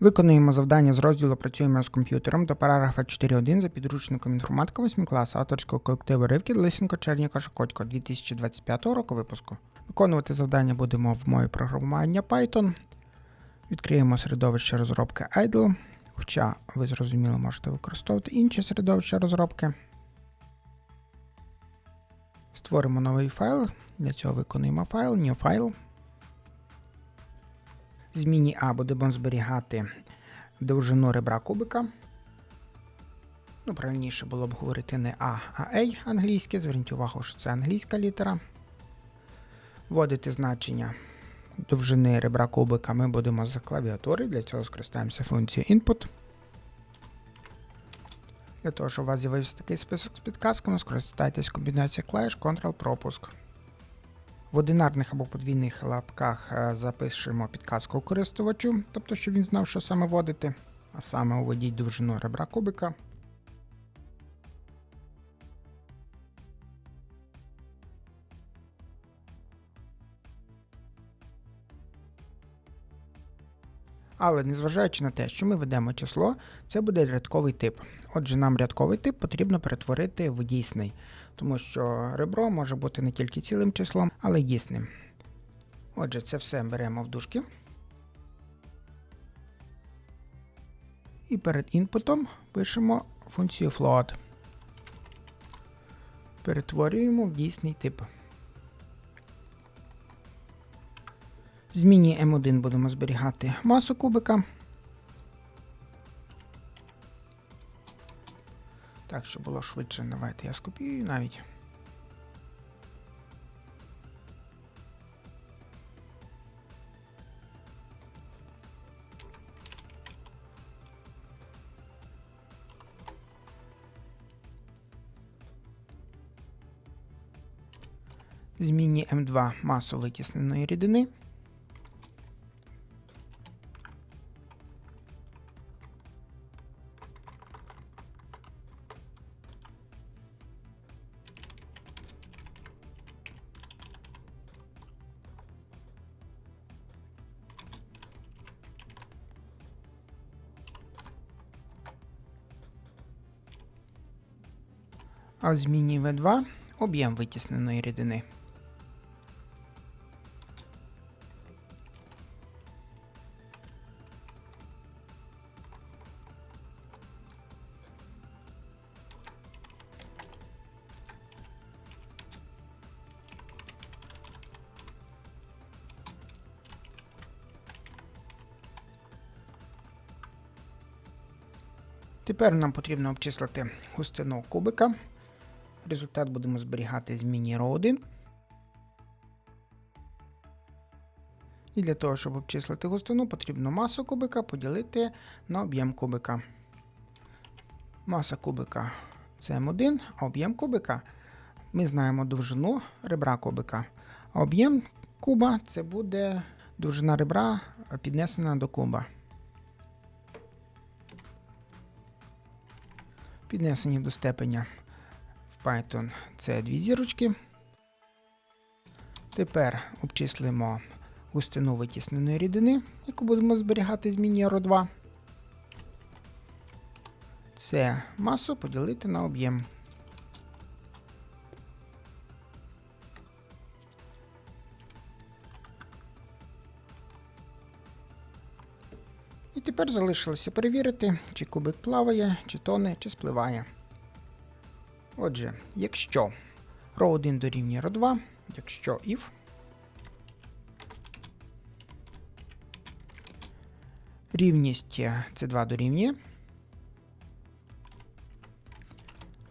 Виконуємо завдання з розділу Працюємо з комп'ютером до параграфа 4.1 за підручником інформатика 8 класу авторського колективу Ривкіт Лисенко Черніка Шокотько 2025 року випуску. Виконувати завдання будемо в мові програмування Python. Відкриємо середовище розробки IDLE, хоча ви зрозуміло можете використовувати інші середовища розробки. Створимо новий файл. Для цього виконуємо файл, new file. Зміні А будемо зберігати довжину ребра кубика. Ну, правильніше було б говорити не А, а A англійське. Зверніть увагу, що це англійська літера. Вводити значення довжини ребра кубика ми будемо з клавіатури. Для цього скористаємося функцією input. Для того, щоб у вас з'явився такий список з підказками, скористайтесь комбінацією клавіш Ctrl-пропуск. В одинарних або подвійних лапках е, запишемо підказку користувачу, тобто, щоб він знав, що саме вводити, а саме уведіть довжину ребра кубика. Але незважаючи на те, що ми ведемо число, це буде рядковий тип. Отже, нам рядковий тип потрібно перетворити в дійсний, тому що ребро може бути не тільки цілим числом, але й дійсним. Отже, це все беремо в дужки. І перед інпутом пишемо функцію float. Перетворюємо в дійсний тип. Зміні M1 будемо зберігати масу кубика. Так, щоб було швидше, давайте я скопіюю навіть. Зміні М2 масу витісненої рідини. А в зміні В2 об'єм витісненої рідини. Тепер нам потрібно обчислити густину кубика. Результат будемо зберігати з міні row 1. І для того, щоб обчислити густину, потрібно масу кубика поділити на об'єм кубика. Маса кубика це М1, а об'єм кубика ми знаємо довжину ребра кубика. А об'єм куба це буде довжина ребра піднесена до куба. Піднесені до степеня Python це дві зірочки. Тепер обчислимо густину витісненої рідини, яку будемо зберігати з міні 2 Це масу поділити на об'єм. І тепер залишилося перевірити, чи кубик плаває, чи тоне, чи спливає. Отже, якщо row 1 дорівнює row 2, якщо if рівність c2 дорівнює.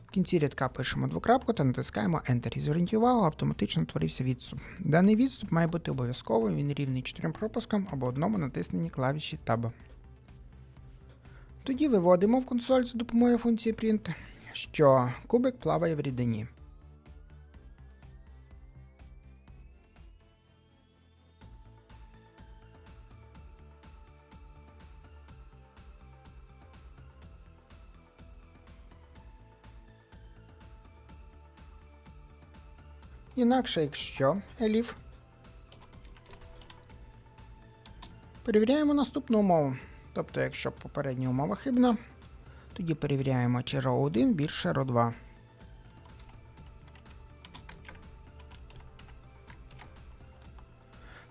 В кінці рядка пишемо двокрапку та натискаємо Enter. І зверніть увагу, автоматично творився відступ. Даний відступ має бути обов'язковим, він рівний 4 пропускам або одному натисненні клавіші Tab. Тоді виводимо в консоль за допомогою функції print, що кубик плаває в рідині. Інакше, якщо elif. Перевіряємо наступну умову. Тобто, якщо попередня умова хибна, тоді перевіряємо, чи row 1 більше row 2.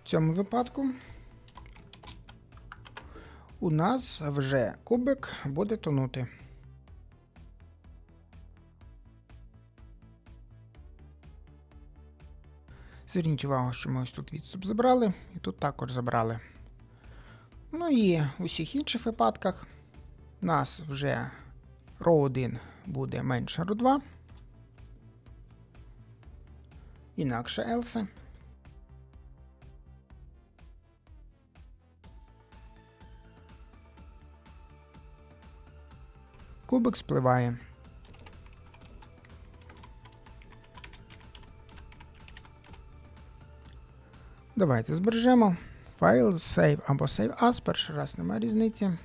В цьому випадку у нас вже кубик буде тонути. Зверніть увагу, що ми ось тут відступ забрали, і тут також забрали. Ну і в усіх інших випадках у нас вже row 1 буде менше row 2. Інакше else. Кубик спливає. Давайте збережемо. Файл, save або save as. Перший раз немає різниці.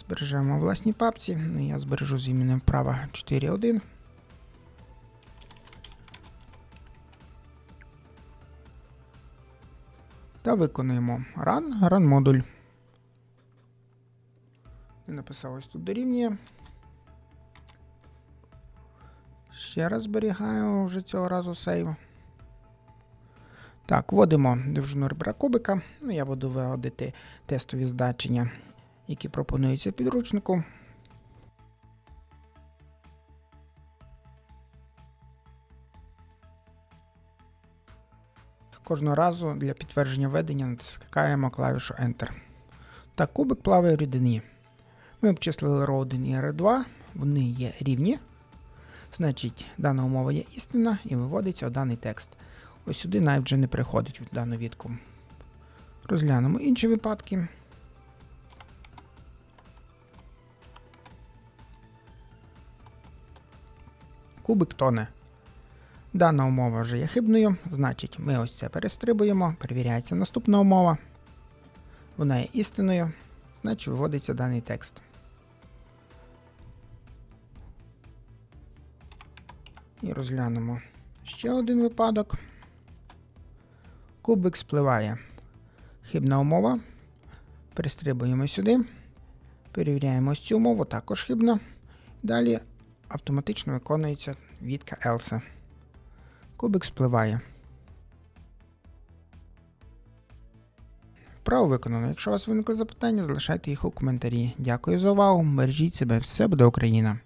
Збережемо в власній папці. Ну, я збережу з іменем права 4.1. Та виконуємо run, run модуль. Я написав ось тут дорівнює. Ще раз зберігаю вже цього разу сейв. Так, вводимо довжину ребра кубика. Ну, я буду виводити тестові значення, які пропонуються підручнику. Кожного разу для підтвердження введення натискаємо клавішу Enter. Так, кубик плаває в рідині. Ми обчислили row 1 і R2, вони є рівні. Значить, дана умова є істина і виводиться даний текст. Ось сюди навіть вже не приходить в дану відку. Розглянемо інші випадки. Кубик тоне. Дана умова вже є хибною, значить, ми ось це перестрибуємо, перевіряється наступна умова. Вона є істиною, значить виводиться даний текст. І розглянемо ще один випадок. Кубик спливає. Хибна умова. Перестрибуємо сюди. Перевіряємо ось цю умову, також хибна. Далі автоматично виконується відка else. Кубик спливає. Вправо виконано. Якщо у вас виникли запитання, залишайте їх у коментарі. Дякую за увагу. Бережіть себе, все буде Україна!